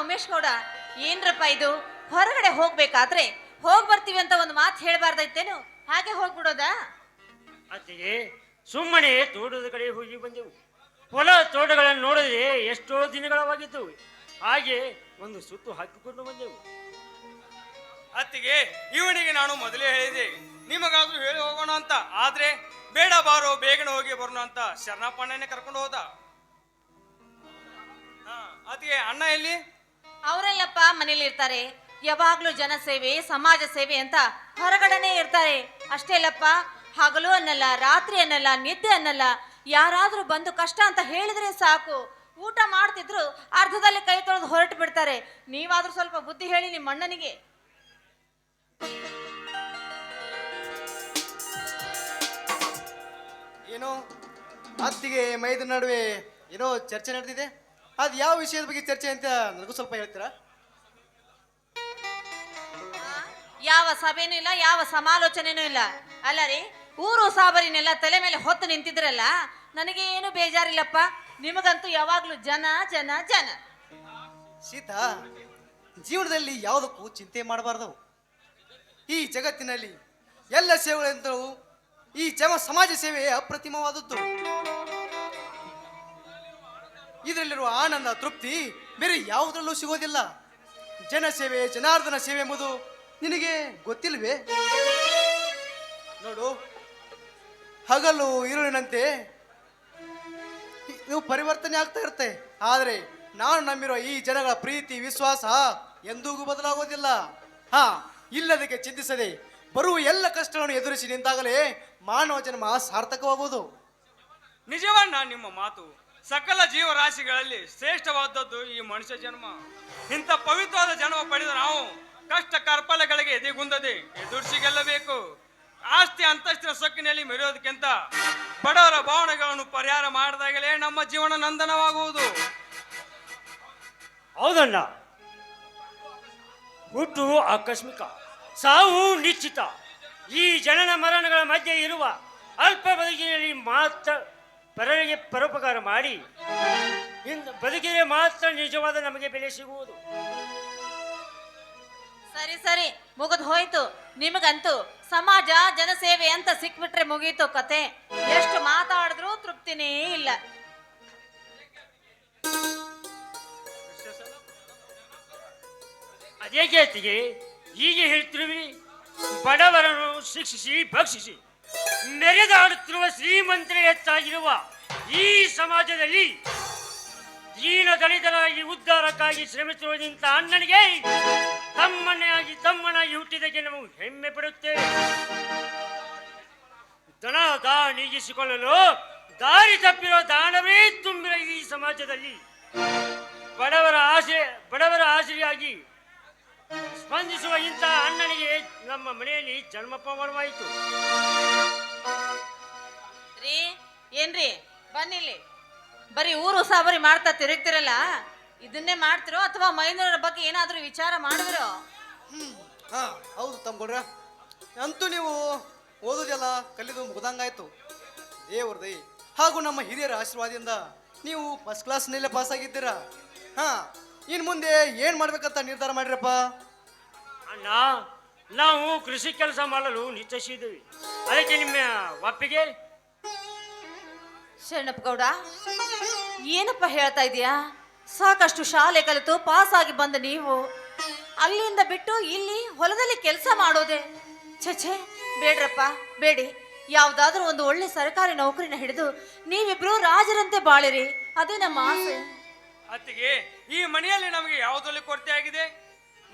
ಉಮೇಶ್ ಗೌಡ ಏನ್ರಪ್ಪ ಇದು? ಹೊರಗಡೆ ಹೋಗ್ಬೇಕಾದ್ರೆ ಹೋಗ್ ಬರ್ತೀವಿ ಅಂತ ಒಂದು ಮಾತು ಹೇಳಬಾರ್ದೈತೇನು? ಹಾಗೆ ಹೋಗ್ಬಿಡೋದಾ? ಅತ್ತಿಗೆ ಸುಮ್ಮನೆ ತೋಟದ ಕಡೆ ಹೋಗಿ ಬಂದೆವು. ಹೊಲ ತೋಟಗಳನ್ನು ನೋಡದೆ ಎಷ್ಟೋ ದಿನಗಳವಾಗಿದ್ದವು ಹಾಗೆ ಒಂದು ಸುತ್ತು ಹಾಕಿಕೊಂಡು ಬಂದೆವು. ಅತ್ತಿಗೆ ಇವನಿಗೆ ನಾನು ಮೊದಲೇ ಹೇಳಿದೆ ನಿಮಗಾದ್ರೂ ಹೇಳಿ ಹೋಗೋಣ ಅಂತ. ಆದ್ರೆ ಬೇಡ ಬಾರೋ ಬೇಗನೆ ಹೋಗಿ ಬರೋಣ ಅಂತ ಶರಣಪ್ಪಣ್ಣನೇ ಕರ್ಕೊಂಡು ಹೋದ. ಹಾ, ಅತ್ತಿಗೆ ಅಣ್ಣ ಎಲ್ಲಿ? ಅವರೆಲ್ಲಪ್ಪ ಮನೇಲಿ ಇರ್ತಾರೆ. ಯಾವಾಗ್ಲೂ ಜನಸೇವೆ ಸಮಾಜ ಸೇವೆ ಅಂತ ಹೊರಗಡೆನೆ ಇರ್ತಾರೆ. ಅಷ್ಟೇ ಅಲ್ಲಪ್ಪ, ಹಗಲು ಅನ್ನಲ್ಲ, ರಾತ್ರಿ ಅನ್ನಲ್ಲ, ನಿದ್ದೆ ಅನ್ನಲ್ಲ, ಯಾರಾದ್ರೂ ಬಂದು ಕಷ್ಟ ಅಂತ ಹೇಳಿದ್ರೆ ಸಾಕು. ಊಟ ಮಾಡ್ತಿದ್ರು ಅರ್ಧದಲ್ಲಿ ಕೈ ತೊಳೆದು ಹೊರಟು ಬಿಡ್ತಾರೆ. ನೀವಾದ್ರೂ ಸ್ವಲ್ಪ ಬುದ್ಧಿ ಹೇಳಿ ನಿಮ್ಮ ಅಣ್ಣನಿಗೆ ಏನೋ ಅತ್ತಿಗೆ ಮೈದ ನಡುವೆ ಏನೋ ಚರ್ಚೆ ನಡೆದಿದೆ? ಅದು ಯಾವ ವಿಷಯದ ಬಗ್ಗೆ ಚರ್ಚೆ ಅಂತ ನನಗೂ ಸ್ವಲ್ಪ ಹೇಳ್ತೀರಾ? ಯಾವ ಸಭೆನೂ ಇಲ್ಲ ಯಾವ ಸಮಾಲೋಚನೆನೂ ಇಲ್ಲ. ಅಲ್ಲ ರೀ ಊರು ಸಾಬರಿನೆಲ್ಲ ತಲೆ ಮೇಲೆ ಹೊತ್ತು ನಿಂತಿದ್ರಲ್ಲ ನನಗೆ ಏನು ಬೇಜಾರಿಲ್ಲಪ್ಪ. ನಿಮಗಂತೂ ಯಾವಾಗ್ಲೂ ಜನ ಜನ ಜನ. ಸೀತಾ ಜೀವನದಲ್ಲಿ ಯಾವುದಕ್ಕೂ ಚಿಂತೆ ಮಾಡಬಾರ್ದು. ಈ ಜಗತ್ತಿನಲ್ಲಿ ಎಲ್ಲ ಸೇವೆಗಳೆಂದವು ಈ ಜಮ ಸಮಾಜ ಸೇವೆ ಅಪ್ರತಿಮವಾದದ್ದು. ಇದರಲ್ಲಿರುವ ಆನಂದ, ತೃಪ್ತಿ ಬೇರೆ ಯಾವುದರಲ್ಲೂ ಸಿಗೋದಿಲ್ಲ. ಜನಸೇವೆ, ಜನಾರ್ದನ ಸೇವೆ ಎಂಬುದು ನಿನಗೆ ಗೊತ್ತಿಲ್ವೇ? ನೋಡು, ಹಗಲು, ಇರುಳಿನಂತೆ ಇವು ಪರಿವರ್ತನೆ ಆಗ್ತಾ ಇರುತ್ತೆ. ಆದರೆ ನಾನು ನಂಬಿರುವ ಈ ಜನಗಳ ಪ್ರೀತಿ, ವಿಶ್ವಾಸ ಎಂದಿಗೂ ಬದಲಾಗೋದಿಲ್ಲ. ಹಾ, ಇಲ್ಲದಕ್ಕೆ ಚಿಂತಿಸದೆ ಬರುವ ಎಲ್ಲ ಕಷ್ಟಗಳನ್ನು ಎದುರಿಸಿ ನಿಂತಾಗಲೇ ಮಾನವ ಜನ್ಮ ಸಾರ್ಥಕವಾಗುವುದು. ನಿಜವಣ್ಣ ನಿಮ್ಮ ಮಾತು. ಸಕಲ ಜೀವರಾಶಿಗಳಲ್ಲಿ ಶ್ರೇಷ್ಠವಾದದ್ದು ಈ ಮನುಷ್ಯ ಜನ್ಮ. ಇಂಥ ಪವಿತ್ರವಾದ ಜನ್ಮ ಪಡೆದ ನಾವು ಕಷ್ಟ ಕರ್ಪಲಗಳಿಗೆ ಎದೆಗುಂದದೆ ಎದುರಿಸಿ ಗೆಲ್ಲಬೇಕು ಆಸ್ತಿ ಅಂತಸ್ತಿನ ಸೊಕ್ಕಿನಲ್ಲಿ ಮೆರೆಯೋದಕ್ಕಿಂತ ಬಡವರ ಭಾವನೆಗಳನ್ನು ಪರಿಹಾರ ಮಾಡಿದಾಗಲೇ ನಮ್ಮ ಜೀವನ ನಂದನವಾಗುವುದು. ಹೌದಣ್ಣ. ಹುಟ್ಟು ಆಕಸ್ಮಿಕ, ಸಾವು ನಿಶ್ಚಿತ. ಈ ಜನನ ಮರಣಗಳ ಮಧ್ಯೆ ಇರುವ ಅಲ್ಪ ಬದುಕಿನಲ್ಲಿ ಮಾತ್ರ ಪರರಿಗೆ ಪರೋಪಕಾರ ಮಾಡಿ ಇಂದು ಬದುಕಿಗೆ ಮಾತ್ರ ನಿಜವಾದ ನಮಗೆ ಬೆಲೆ ಸಿಗುವುದು. ಸರಿ ಸರಿ ಮುಗಿದು ಹೋಯ್ತು. ನಿಮಗಂತೂ ಸಮಾಜ ಜನಸೇವೆ ಅಂತ ಸಿಕ್ಬಿಟ್ರೆ ಮುಗೀತು ಕತೆ. ಎಷ್ಟು ಮಾತಾಡಿದ್ರು ತೃಪ್ತಿನೇ ಇಲ್ಲ. ಅದೇ ಜಾತಿಗೆ ಹೀಗೆ ಹೇಳ್ತಿರುವಿ ಬಡವರನ್ನು ಶಿಕ್ಷಿಸಿ ಭಕ್ಷಿಸಿ ಮೆರೆದಾಡುತ್ತಿರುವ ಶ್ರೀಮಂತರೇ ಹೆಚ್ಚಾಗಿರುವ ಈ ಸಮಾಜದಲ್ಲಿ ದೀನ ದಲಿತರಾಗಿ ಉದ್ಧಾರಕ್ಕಾಗಿ ಶ್ರಮಿಸುವುದಿಂತ ಅಣ್ಣನಿಗೆ ತಮ್ಮನೇ ಆಗಿ ತಮ್ಮನಾಗಿ ಹುಟ್ಟಿದಕ್ಕೆ ನಾವು ಹೆಮ್ಮೆ ಪಡುತ್ತೇವೆ ದನ ದಾಣಿಗಿಸಿಕೊಳ್ಳಲು ದಾರಿ ತಪ್ಪಿರೋ ದಾನವೇ ತುಂಬಿರೋ ಈ ಸಮಾಜದಲ್ಲಿ. ಬಡವರ ಆಸೆ ಬಡವರ ಆಸೆಯಾಗಿ ಸ್ಪಂದಿಸುವ ಇಂಥ ಅಣ್ಣನಿಗೆ ನಮ್ಮ ಮನೆಯಲ್ಲಿ ಜನ್ಮ ಪವನವಾಯಿತು ರೀ, ಏನ್ರಿ? ಬನ್ನಿಲ್ಲಿ. ಬರೀ ಊರು ಸಾಬರಿ ಮಾಡ್ತಾ ತಿರುಗ್ತಿರಲ್ಲ? ಇದನ್ನೇ ಮಾಡ್ತಿರೋ ಅಥವಾ ಮೈನೂರ ಬಗ್ಗೆ ಏನಾದ್ರೂ ವಿಚಾರ ಮಾಡಿದ್ರೋ? ಹಾ ಹೌದು ತಂಬುಡ್ರ ಅಂತೂ ನೀವು ಓದೋದೆಲ್ಲ ಕಲಿದು ಮುಗ್ದಂಗಾಯ್ತು. ದೇವ್ರ ದೈ ಹಾಗೂ ನಮ್ಮ ಹಿರಿಯರ ಆಶೀರ್ವಾದದಿಂದ ನೀವು ಫಸ್ಟ್ ಕ್ಲಾಸ್ನಲ್ಲೇ ಪಾಸ್ ಆಗಿದ್ದೀರ? ಹಾ ಇನ್ನು ಮುಂದೆ ಏನು ಮಾಡ್ಬೇಕಂತ ನಿರ್ಧಾರ ಮಾಡಿರಪ್ಪ? ಅಣ್ಣ ನಾವು ಕೃಷಿ ಕೆಲಸ ಮಾಡಲು ನಿಶ್ಚಯಿಸಿದ್ದೀವಿ. ಅದಕ್ಕೆ ನಿಮ್ಮ ಒಪ್ಪಿಗೆ? ಶರಣಪ್ಪ ಗೌಡ ಏನಪ್ಪ ಹೇಳ್ತಾ ಇದೀಯಾ? ಸಾಕಷ್ಟು ಶಾಲೆ ಕಲಿತು ಪಾಸ್ ಆಗಿ ಬಂದ ನೀವು. ಅಲ್ಲಿಂದ ಬಿಟ್ಟು ಇಲ್ಲಿ ಹೊಲದಲ್ಲಿ ಕೆಲಸ ಮಾಡೋದೆ? ಛೆ ಬೇಡ್ರಪ್ಪ, ಬೇಡಿ. ಯಾವ್ದಾದ್ರೂ ಒಂದು ಒಳ್ಳೆ ಸರ್ಕಾರಿ ನೌಕರಿನ ಹಿಡಿದು ನೀವಿಬ್ರು ರಾಜರಂತೆ ಬಾಳಿರಿ. ಅದೇ ನಮ್ಮ ಆಸೆ. ಅತ್ತಿಗೆ, ಈ ಮನೆಯಲ್ಲಿ ನಮಗೆ ಯಾವುದರಲ್ಲಿ ಕೊರತೆ ಆಗಿದೆ?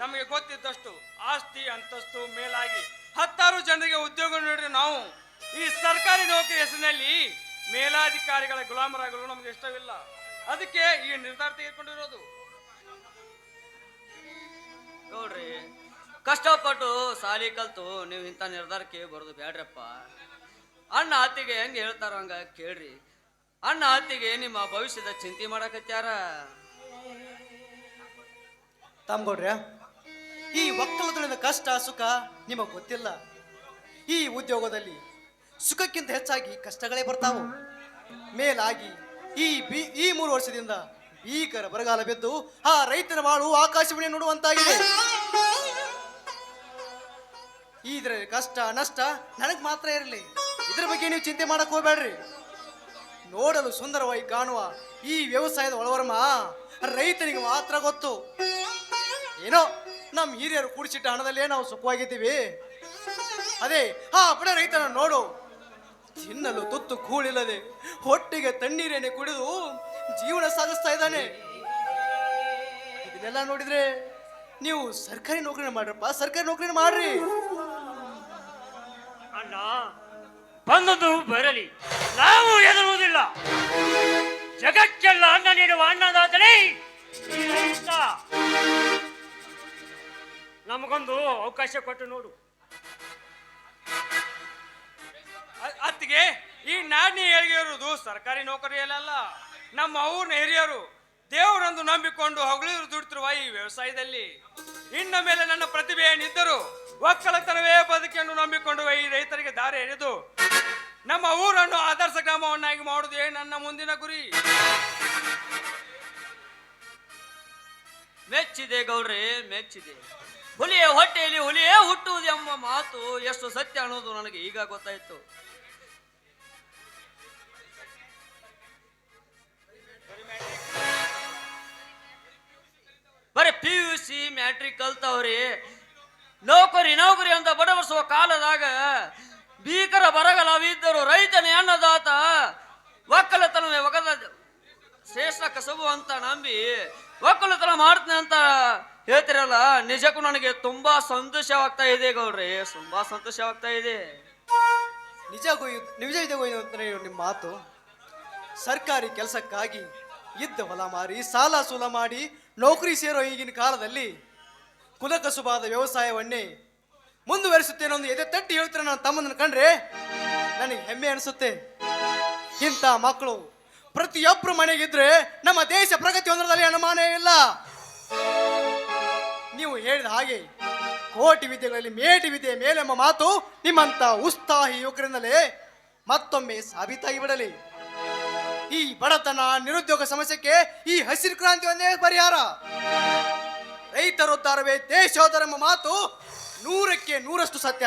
ನಮಗೆ ಗೊತ್ತಿದ್ದಷ್ಟು ಆಸ್ತಿ, ಅಂತಸ್ತು, ಮೇಲಾಗಿ ಹತ್ತಾರು ಜನರಿಗೆ ಉದ್ಯೋಗ ನೀಡಿದ್ರೆ ನಾವು ಈ ಸರ್ಕಾರಿ ನೌಕರಿ ಹೆಸರಿನಲ್ಲಿ ಮೇಲಾಧಿಕಾರಿಗಳ ಗುಲಾಮರಾಗಲು ನಮ್ಗೆ ಇಷ್ಟವಿಲ್ಲ. ಅದಕ್ಕೆ ಈ ನಿರ್ಧಾರ ತೆಗೆದುಕೊಂಡಿರೋದು. ನೋಡ್ರಿ ಕಷ್ಟಪಟ್ಟು ಸಾಲಿ ಕಲ್ತು ನೀವು ಇಂಥ ನಿರ್ಧಾರಕ್ಕೆ ಬರೋದು ಬೇಡ್ರಪ್ಪ ಅಣ್ಣ ಅತ್ತಿಗೆ ಹೆಂಗೆ ಹೇಳ್ತಾರ ಹಂಗ ಕೇಳ್ರಿ. ಅಣ್ಣ ಅತ್ತಿಗೆ ನಿಮ್ಮ ಭವಿಷ್ಯದ ಚಿಂತೆ ಮಾಡಕತ್ಯಾರ? ತಮ್ಗೌಡ್ರ ಈ ಒಕ್ಕಲದ ಕಷ್ಟ ಸುಖ ನಿಮಗೆ ಗೊತ್ತಿಲ್ಲ. ಈ ಉದ್ಯೋಗದಲ್ಲಿ ಸುಖಕ್ಕಿಂತ ಹೆಚ್ಚಾಗಿ ಕಷ್ಟಗಳೇ ಬರ್ತಾವು. ಮೇಲಾಗಿ ಈ ಬಿ, ಈ ಮೂರು ವರ್ಷದಿಂದ ಭೀಕರ ಬರಗಾಲ ಬಿದ್ದು ಆ ರೈತನ ಬಾಳು ಆಕಾಶವಾಣಿ ನೋಡುವಂತಾಗಿದೆ. ಇದ್ರ ಕಷ್ಟ, ನಷ್ಟ ನನಗ್ ಮಾತ್ರ ಇರಲಿ. ಇದ್ರ ಬಗ್ಗೆ ನೀವು ಚಿಂತೆ ಮಾಡಕ್ ಹೋಗ್ಬೇಡ್ರಿ. ನೋಡಲು ಸುಂದರವಾಗಿ ಕಾಣುವ ಈ ವ್ಯವಸಾಯದ ಒಳವರ್ಮ ರೈತನಿಗೆ ಮಾತ್ರ ಗೊತ್ತು. ಏನೋ ನಮ್ಮ ಹಿರಿಯರು ಕೂಡಿಸಿಟ್ಟ ಹಣದಲ್ಲೇ ನಾವು ಸುಖವಾಗಿದ್ದೀವಿ. ಅದೇ ಹಾ ಬಡ ರೈತನ ನೋಡು. ತಿನ್ನಲು ತುತ್ತು ಕೂಳಿಲ್ಲದೆ ಹೊಟ್ಟಿಗೆ ತಣ್ಣೀರೇನೆ ಕುಡಿದು ಜೀವನ ಸಾಗಿಸ್ತಾ ಇದ್ದಾನೆ. ಇದನ್ನೆಲ್ಲ ನೋಡಿದ್ರೆ ನೀವು ಸರ್ಕಾರಿ ನೌಕರಿನ ಮಾಡ್ರಪ್ಪ, ಸರ್ಕಾರಿ ನೌಕರಿ ಮಾಡ್ರಿ. ಅಣ್ಣ, ಬಂದದ್ದು ಬರಲಿ. ನಾವು ಎದುರುವುದಿಲ್ಲ ಜಗಕ್ಕೆಲ್ಲ ಅನ್ನ ನೀಡುವ ಈ ನಮಗೊಂದು ಅವಕಾಶ ಕೊಟ್ಟು ನೋಡು. ಅ- ಈ ನಾಡಿನ ಏಳಿಗೆ ಇರುವುದು ಸರ್ಕಾರಿ ನೌಕರಿಯಲ್ಲ ನಮ್ಮ ಊರಿನ ಹಿರಿಯರು ದೇವರೊಂದು ನಂಬಿಕೊಂಡು ಹೊಗಳಿರು ದುಡಿತಿರುವ ಈ ವ್ಯವಸಾಯದಲ್ಲಿ. ಇನ್ನ ಮೇಲೆ ನನ್ನ ಪ್ರತಿಭೆ ಏನಿದ್ದರು ಒಕ್ಕಲತನವೇ ಬದುಕೆಂದು ನಂಬಿಕೊಂಡು ಈ ರೈತರಿಗೆ ದಾರಿ ಎರೆದು ನಮ್ಮ ಊರನ್ನು ಆದರ್ಶ ಗ್ರಾಮವನ್ನಾಗಿ ಮಾಡುವುದೇ ನನ್ನ ಮುಂದಿನ ಗುರಿ. ಮೆಚ್ಚಿದೆ ಗೌರಿ ಮೆಚ್ಚಿದೆ. ಹುಲಿಯ ಹೊಟ್ಟೆಯಲ್ಲಿ ಹುಲಿಯೇ ಹುಟ್ಟುವುದು ಎಂಬ ಮಾತು ಎಷ್ಟು ಸತ್ಯ ಅನ್ನೋದು ನನಗೆ ಈಗ ಗೊತ್ತಾಯ್ತು. ಬರೀ ಪಿ ಯು ಸಿ ಮ್ಯಾಟ್ರಿಕ್ ಕಲ್ತವ್ರಿ. ನೌಕರಿ ನೌಕರಿ ಅಂತ ಬಡವರ್ಸುವ ಕಾಲದಾಗ ಭೀಕರ ಬರಗಲವಿದ್ದರು ರೈತನೇ ಅನ್ನದಾತ. ಒಕ್ಕಲತನ ಒಗದ ಶ್ರೇಷ್ಠ ಕಸಬು ಅಂತ ನಂಬಿ ಒಕ್ಕಲತನ ಮಾಡ್ತೀನಿ ಅಂತ ಹೇಳ್ತಿರಲ್ಲ, ನಿಜಕ್ಕೂ ನನಗೆ ತುಂಬಾ ಸಂತೋಷವಾಗ್ತಾ ಇದೆ ಗೌಡ್ರಿ, ತುಂಬಾ ಸಂತೋಷವಾಗ್ತಾ ಇದೆ. ನಿಜ ನಿಜ ಇದೆ ನಿಮ್ಮ ಮಾತು. ಸರ್ಕಾರಿ ಕೆಲಸಕ್ಕಾಗಿ ಇದ್ದ ಹೊಲ ಮಾರಿ, ಸಾಲ ಸೂಲ ಮಾಡಿ, ನೌಕರಿ ಸೇರೋ ಈಗಿನ ಕಾಲದಲ್ಲಿ ಕುಲಕಸುಬಾದ ವ್ಯವಸಾಯವನ್ನೇ ಮುಂದುವರಿಸುತ್ತೇನೆ ಒಂದು ಎದೆ ತಟ್ಟಿ ಹೇಳ್ತಾರೆ ನನ್ನ ತಮ್ಮನ ಕಂಡ್ರೆ ನನಗೆ ಹೆಮ್ಮೆ ಅನಿಸುತ್ತೆ. ಇಂಥ ಮಕ್ಕಳು ಪ್ರತಿಯೊಬ್ಬರು ಮನೆಗಿದ್ರೆ ನಮ್ಮ ದೇಶ ಪ್ರಗತಿ ಹೊಂದದಲ್ಲಿ ಅನುಮಾನ ಇಲ್ಲ. ನೀವು ಹೇಳಿದ ಹಾಗೆ ಕೋಟಿ ವಿದ್ಯೆಗಳಲ್ಲಿ ಮೇಟಿ ವಿದ್ಯೆ ಮೇಲೆಂಬ ಮಾತು ನಿಮ್ಮಂತ ಉತ್ಸಾಹಿ ಯುವಕರಿಂದಲೇ ಮತ್ತೊಮ್ಮೆ ಸಾಬೀತಾಗಿ ಬಿಡಲಿ. ಈ ಬಡತನ ನಿರುದ್ಯೋಗ ಸಮಸ್ಯೆಗೆ ಈ ಹಸಿರು ಕ್ರಾಂತಿ ಒಂದೇ ಪರಿಹಾರ. ರೈತರೊದ್ದಾರವೇ ದೇಶೋದರ ಮಾತು ನೂರಕ್ಕೆ ನೂರಷ್ಟು ಸತ್ಯ.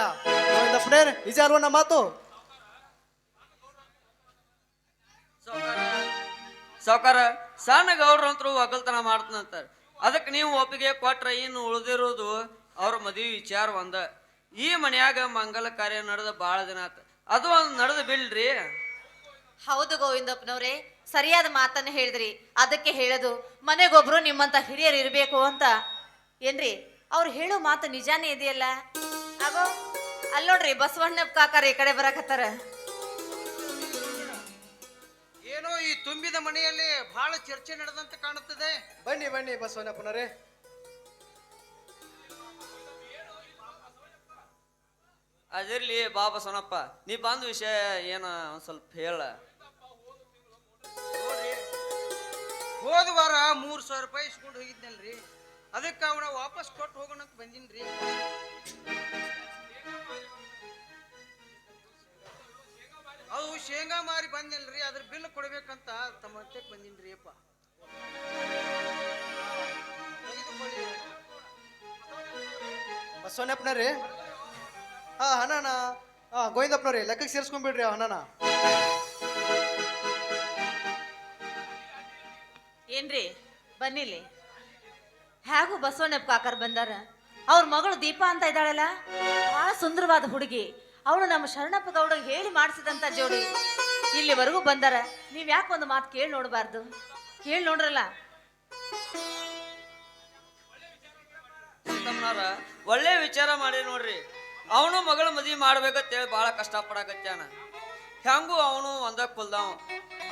ನಿಜ ಅಲ್ವ ನಮ್ಮ ಮಾತು? ಸಾವುಕಾರ ಸಣ್ಣ ಗೌಡ್ರಂತರು ಒಕ್ಕಲ್ತನ ಮಾಡ್ತಾನಂತಾರ. ಅದಕ್ಕೆ ನೀವು ಒಪ್ಪಿಗೆ ಕೊಟ್ರೆ ಇನ್ನು ಉಳಿದಿರೋದು ಅವ್ರ ಮದುವೆ ವಿಚಾರ ಒಂದ. ಈ ಮನ್ಯಾಗ ಮಂಗಲ ಕಾರ್ಯ ನಡೆದ ಬಾಳ ದಿನ ಆತ. ಅದು ಒಂದು ನಡೆದು ಬಿಲ್ರಿ. ಹೌದು ಗೋವಿಂದಪ್ಪನವ್ರೆ ಸರಿಯಾದ ಮಾತನ್ನು ಹೇಳಿದ್ರಿ. ಅದಕ್ಕೆ ಹೇಳೋದು ಮನೆಗೊಬ್ರು ನಿಮ್ಮಂತ ಹಿರಿಯರು ಇರಬೇಕು ಅಂತ. ಏನ್ರಿ ಅವ್ರು ಹೇಳೋ ಮಾತು ನಿಜಾನೇ ಇದೆಯಲ್ಲ? ಆಗೋ ಅಲ್ಲಿ ನೋಡ್ರಿ ಬಸವಣ್ಣಪ್ಪ ಕಾಕಾರ ಈ ಕಡೆ ಬರಕತ್ತಾರ. ಏನೋ ಈ ತುಂಬಿದ ಮನೆಯಲ್ಲಿ ಬಹಳ ಚರ್ಚೆ ನಡೆದಂತೆ ಕಾಣುತ್ತದೆ. ಬನ್ನಿ ಬನ್ನಿ ಬಸವಣ್ಣಪ್ಪನವರೇ. ಅದಿರ್ಲಿ ಬಾಬಾ ಸೊನಪ್ಪ ನೀ ಬಂದ ವಿಷಯ ಏನ ಒಂದ್ ಸ್ವಲ್ಪ ಹೇಳ. ಮೂರ್ ಸಾವಿರ ರೂಪಾಯಿ ಇಸ್ಕೊಂಡು ಹೋಗಿದ್ನಲ್ರಿ. ಅದಕ್ಕೆ ಅವನ ವಾಪಸ್ ಕೊಟ್ಟು ಹೋಗೋಣ ಅಂತ ಬಂದಿನ್ರಿ. ಅವು ಶೇಂಗಾ ಮಾರಿ ಬಂದಿಲ್ರಿ, ಅದ್ರ ಬಿಲ್ ಕೊಡ್ಬೇಕಂತ ತಮ್ಮ ಹತ್ತಕ್ಕೆ ಬಂದಿನ್ರಿ ಅಪ್ಪ. ಬಸವಣ್ಣಪ್ಪನವ್ರಿ? ಹಾ ಹಣನ ಹಾ ಗೋವಿಂದಪ್ಪನವ್ರಿ, ಲೆಕ್ಕಕ್ಕೆ ಸೇರಿಸ್ಕೊಂಡ್ಬಿಡ್ರಿ ಹಣನ ಏನ್ರಿ? ಬನ್ನಿಲಿ ಹೇಗೂ ಬಸವಣ್ಣಪ್ಪ ಕಾಕರ್ ಬಂದಾರ? ಅವ್ರ ಮಗಳು ದೀಪಾ ಅಂತ ಇದ್ದಾಳಲ್ಲ? ಬಹಳ ಸುಂದರವಾದ ಹುಡುಗಿ. ಅವಳು ನಮ್ಮ ಶರಣಪ್ಪ ಗೌಡ ಹೇಳಿ ಮಾಡಿಸಿದಂತ ಜೋಡಿ. ಇಲ್ಲಿವರೆಗೂ ಬಂದಾರ. ನೀವ್ ಯಾಕೆ ಒಂದು ಮಾತು ಕೇಳಿ ನೋಡಬಾರ್ದು? ಕೇಳಿ ನೋಡ್ರಲ್ಲ? ಒಳ್ಳೆ ವಿಚಾರ ಮಾಡಿ ನೋಡ್ರಿ. ಅವನು ಮಗಳ ಮದ್ವಿ ಮಾಡ್ಬೇಕಂತೇಳಿ ಭಾಳ ಕಷ್ಟಪಡಕತ್ಯಾನ. ಹೆಂಗು ಅವನು ಒಂದಕ್ಕೆ ಕುಲ್ದಾವ.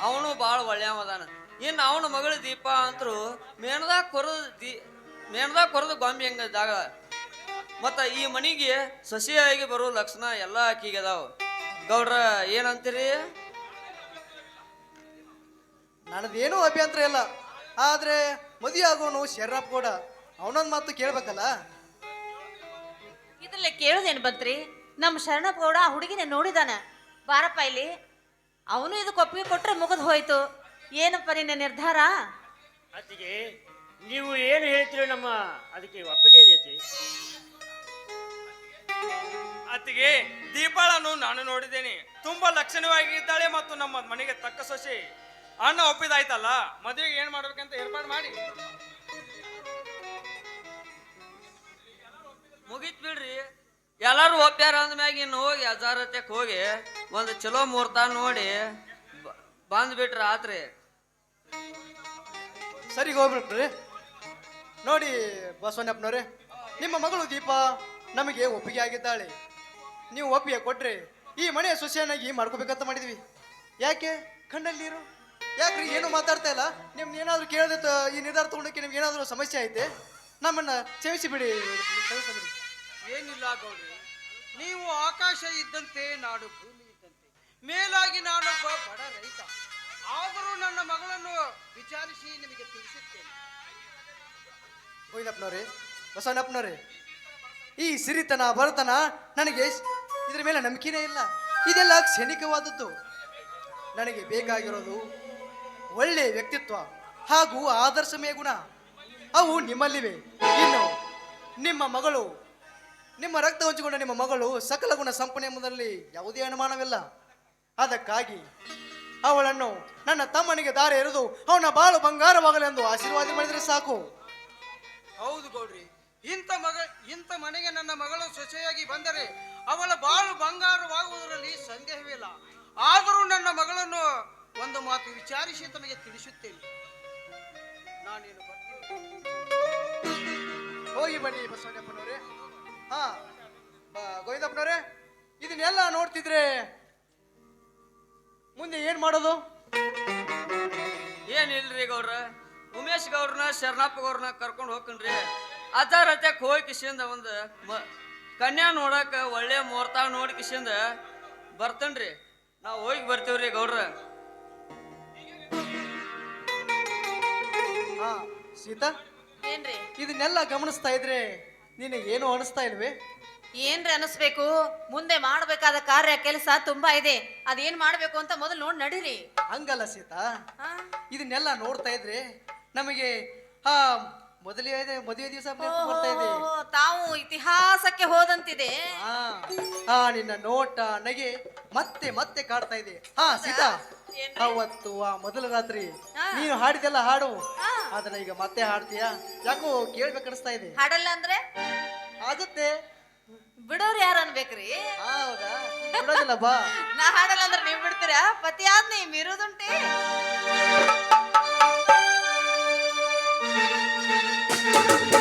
ಅವನು ಭಾಳ ಒಳ್ಳೆಯವ ಅದಾನ ಇನ್ನು ಅವನ ಮಗಳು ದೀಪ ಅಂತರು ಮೇಣದಾಗ ಕೊರದು ದೀ ಮೇಣದಾಗ ಕೊರದು ಗೊಂಬೆ ಹೆಂಗ ಜಾಗ ಮತ್ತ ಈ ಮನಿಗೆ ಸಸಿಯಾಗಿ ಬರೋ ಲಕ್ಷಣ ಎಲ್ಲ ಆಕಿಗೆ ಅದಾವ. ಗೌಡ್ರ ಏನಂತೀರಿ? ನನ್ನದೇನೂ ಅಭ್ಯಂತರ ಇಲ್ಲ. ಆದ್ರೆ ಮದುವೆ ಆಗೋನು ಶರಣಪ್ಪ ಕೂಡ ಅವನೊಂದು ಮಾತು ಕೇಳ್ಬೇಕಲ್ಲ? ಇದ್ರಲ್ಲೇ ಕೇಳೋದೇನು ಬಂತ್ರಿ ನಮ್ಮ ಶರಣಪ್ಪ ಗೌಡ ಆ ಹುಡುಗಿನ ನೋಡಿದಾನ. ಬಾರಪ್ಪ ಇಲ್ಲಿ. ಅವನು ಇದಕ್ಕೆ ಒಪ್ಪಿಗೆ ಕೊಟ್ರೆ ಮುಗಿದು ಹೋಯ್ತು. ಏನಪ್ಪ ನಿನ್ನ ನಿರ್ಧಾರ? ಅತ್ತಿಗೆ ನೀವು ಏನು ಹೇಳ್ತೀರೋ ನಮ್ಮ ಅದಕ್ಕೆ ಒಪ್ಪಿಗೆ ಇದೆ ಅತ್ತಿ. ಅತ್ತಿಗೆ ದೀಪಾಳನ್ನು ನಾನು ನೋಡಿದ್ದೇನೆ. ತುಂಬಾ ಲಕ್ಷಣವಾಗಿ ಇದ್ದಾಳೆ ಮತ್ತು ನಮ್ಮ ಮನೆಗೆ ತಕ್ಕ ಸೊಸೆ. ಅಣ್ಣ ಒಪ್ಪಿದಾಯ್ತಲ್ಲ ಮದುವೆಗೆ ಏನ್ ಮಾಡ್ಬೇಕಂತ ಏರ್ಪಾಡು ಮಾಡಿ. ಮುಗಿತ್ ಬಿಡ್ರಿ. ಎಲ್ಲಾರು ಒಪ್ಪ್ಯಾರ ಅಂದ್ಮ್ಯಾಗ ಇನ್ನು ಹೋಗಿ ಅಜಾರತ್ಯಕ್ ಹೋಗಿ ಒಂದು ಚಲೋ ಮುಹೂರ್ತ ನೋಡಿ ಬ- ಬಂದ್ಬಿಟ್ರ ಆತ್ರಿ. ಸರಿ ಹೋಗ್ಬಿಟ್ರಿ ನೋಡಿ ಬಸವನಪ್ಪನವ್ರೆ ನಿಮ್ಮ ಮಗಳು ದೀಪ ನಮಗೆ ಒಪ್ಪಿಗೆ ಆಗಿದ್ದಾಳೆ ನೀವು ಒಪ್ಪಿಗೆ ಕೊಟ್ರೆ ಈ ಮನೆಯ ಸೊಸೆಯನ್ನಾಗಿ ಮಾಡ್ಕೋಬೇಕಂತ ಮಾಡಿದ್ವಿ. ಯಾಕೆ? ಕಣ್ಣಲ್ಲಿ ನೀರು? ಯಾಕ್ರಿ, ಏನು ಮಾತಾಡ್ತಾ ಇಲ್ಲ? ನಿಮ್ಗೆ ಏನಾದ್ರು ಕೇಳದೆ ಈ ನಿರ್ಧಾರ ತಗೊಂಡಕ್ಕೆ ನಿಮ್ಗೆ ಏನಾದರೂ ಸಮಸ್ಯೆ ಐತೆ? ನಮ್ಮನ್ನ ಕ್ಷಮಿಸಿ ಬಿಡಿ. ಏನಿಲ್ಲ ಗೌಡ್ರಿ, ನೀವು ಆಕಾಶ ಇದ್ದಂತೆ, ನಾಡು ಭೂಮಿ ಇದ್ದಂತೆ. ಮೇಲಾಗಿ ನಾನೊಬ್ಬ ಬಡ ರೈತ. ಆದರೂ ನನ್ನ ಮಗಳನ್ನು ವಿಚಾರಿಸಿ ನಿಮಗೆ ತಿಳಿಸುತ್ತೇನೆ. ಗೋವಿಂದಪ್ಪನವ್ರೆ ಬಸವಣ್ಣಪ್ಪನವ್ರೆ, ಈ ಸಿರಿತನ ಬರತನ ನನಗೆ ಇದ್ರ ಮೇಲೆ ನಂಬಿಕೆನೇ ಇಲ್ಲ. ಇದೆಲ್ಲ ಕ್ಷಣಿಕವಾದದ್ದು. ನನಗೆ ಬೇಕಾಗಿರೋದು ಒಳ್ಳೆ ವ್ಯಕ್ತಿತ್ವ ಹಾಗೂ ಆದರ್ಶಮಯ ಗುಣ ಅವು ನಿಮ್ಮಲ್ಲಿವೆ. ಇನ್ನು ನಿಮ್ಮ ಮಗಳು, ನಿಮ್ಮ ರಕ್ತ ಹಂಚಿಕೊಂಡ ನಿಮ್ಮ ಮಗಳು ಸಕಲ ಗುಣ ಸಂಪನ್ನ ಎಂಬುದರಲ್ಲಿ ಯಾವುದೇ ಅನುಮಾನವಿಲ್ಲ. ಅದಕ್ಕಾಗಿ ಅವಳನ್ನು ನನ್ನ ತಮ್ಮನಿಗೆ ದಾರಿ ಎರೆದು ಅವನ ಬಾಳು ಬಂಗಾರವಾಗಲೆಂದು ಆಶೀರ್ವಾದ ಮಾಡಿದರೆ ಸಾಕು. ಹೌದು ಗೌಡ್ರಿ. ಇಂಥ ಮಗ ಇಂಥ ಮನೆಗೆ ನನ್ನ ಮಗಳು ಸೊಸೆಯಾಗಿ ಬಂದರೆ ಅವಳ ಬಾಳು ಬಂಗಾರವಾಗುವುದರಲ್ಲಿ ಸಂದೇಹವಿಲ್ಲ ಆದರೂ ನನ್ನ ಮಗಳನ್ನು ಒಂದು ಮಾತು ವಿಚಾರಿಸಿ ತಮಗೆ ತಿಳಿಸುತ್ತೇನೆ. ನಾನೇನು ಹೋಗಿ ಬನ್ನಿ ಬಸವಣ್ಣಪ್ಪನವ್ರೆ. ಹಾ ಗೋವಿಂದಪ್ಪನವ್ರೆ ಇದನ್ನೆಲ್ಲ ನೋಡ್ತಿದ್ರೆ ಮುಂದೆ ಏನ್ ಮಾಡೋದು? ಏನಿಲ್ರಿ ಗೌರ ಉಮೇಶ್ ಗೌರ್ನ ಶರಣಪ್ಪ ಗೌರ್ನ ಕರ್ಕೊಂಡು ಹೋಗ್ಕನ್ರಿ ಅಜಾರತ್ಯಕ್ ಹೋಗಿ ಕಿಶಿಂದ ಒಂದು ಕನ್ಯಾ ನೋಡಕ ಒಳ್ಳೆ ಮುಹೂರ್ತ ನೋಡಿ ಕಿಶಿಂದ ಬರ್ತನ್ರಿ. ನಾವು ಹೋಗಿ ಬರ್ತೀವ್ರಿ ಗೌಡ್ರ. ಹಾ ಸೀತಾ? ಏನ್ರಿ? ಇದನ್ನೆಲ್ಲ ಗಮನಿಸ್ತಾ ಇದ್ರೆ ನಿನಗೆ ಏನು ಅನಿಸ್ತಾ ಇಲ್ವೇ? ಏನ್ರಿ ಅನಿಸ್ಬೇಕು? ಮುಂದೆ ಮಾಡಬೇಕಾದ ಕಾರ್ಯ ಕೆಲಸ ತುಂಬಾ ಇದೆ. ಅದೇನ್ ಮಾಡ್ಬೇಕು ಅಂತ ಮೊದಲು ನೋಡಿ ನಡೀರಿ. ಹಂಗಲ್ಲ ಸೀತಾ. ಹಾ? ಇದನ್ನೆಲ್ಲ ನೋಡ್ತಾ ಇದ್ರೆ ನಮಗೆ ಹಾ ಮೊದಲೇ ಮದುವೆ ದಿವಸ ಬರ್ತಾ ಇದೆ. ಓಹೋ, ತಾವು ಇತಿಹಾಸಕ್ಕೆ ಹೋದಂತಿದೆ. ಹಾ ಹಾ ನಿನ್ನ ನೋಟ ನಗೆ ಮತ್ತೆ ಮತ್ತೆ ಕಾಡ್ತಾ ಇದೆ. ಹಾ ಸೀತಾ ಏನ್ರಿ? ಅವತ್ತು ಆ ಮೊದಲ ರಾತ್ರಿ ಹಾ. ನೀನು ಹಾಡಿದೆಲ್ಲ ಹಾಡು. ಅದನ್ನ ಈಗ ಮತ್ತೆ ಹಾಡ್ತೀಯಾ? ಯಾಕೋ ಕೇಳ್ಬೇಕನ್ನಿಸ್ತಾ ಇದೆ. ಹಾಡಲ್ಲ ಅಂದ್ರೆ? ಆಗುತ್ತೆ. ಬಿಡೋರು ಯಾರು ಅನ್ಬೇಕ್ರಿ? ಹೌದಾ? ಬಿಡೋದಿಲ್ಲ ಬಾ ನಾ ಹಾಡಲ್ಲ ಅಂದ್ರೆ ನೀವ್ ಬಿಡ್ತೀರಾ? ಪತಿ ಆದ್ನಿ ಮೀರೋದುಂಟೆ. ಸಂಗಡಿಯಂತೆ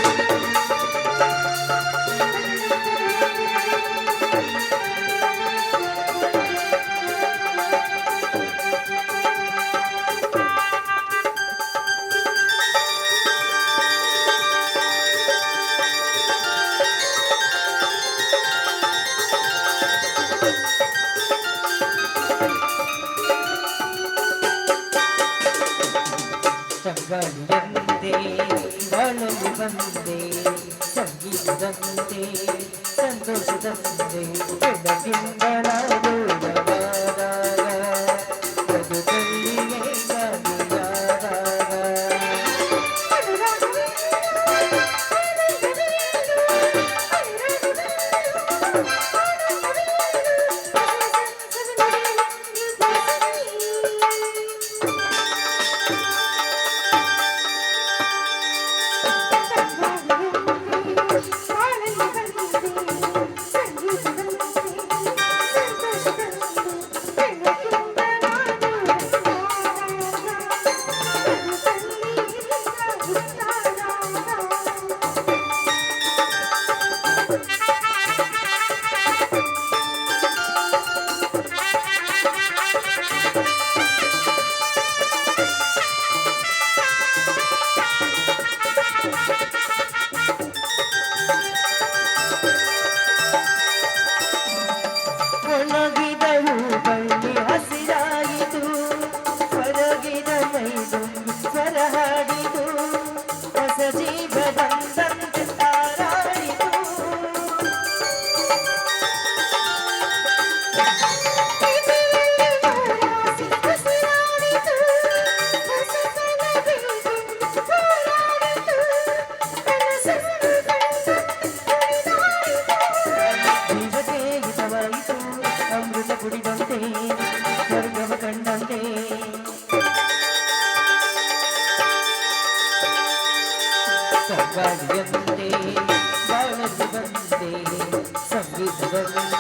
சந்தோஷம்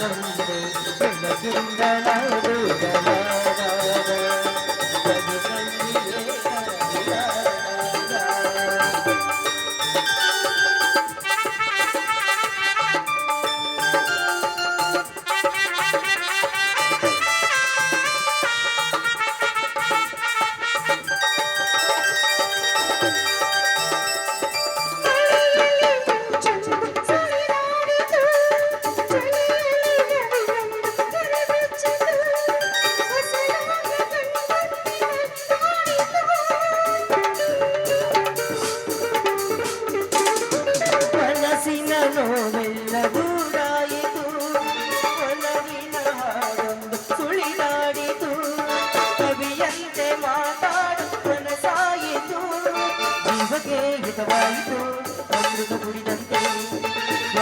தந்தே சந்தோஷம் தந்தே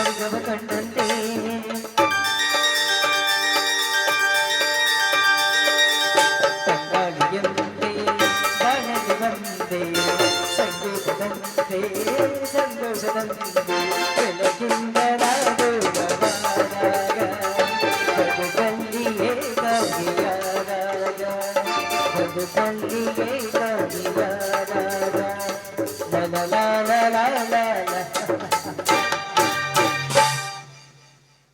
ಸ್ವರ್ಗವ ಕಂಡಂತೆ ತಂಗಾಳಿಯಂತೆ ಬಾಳಲು ಬಂದೆ ಸಂಗೀತದಂತೆ ಸಂತೋಷದಂತೆ ಬೆಳಗಿಂದ ನಾಡೋಡವಾದಾಗ ಬದುಕಲ್ಲಿಯೇ ಕಾವಿಯಾದಾಗ ಬದುಕಲ್ಲಿಯೇ ಕಾವಿಯಾದಾಗ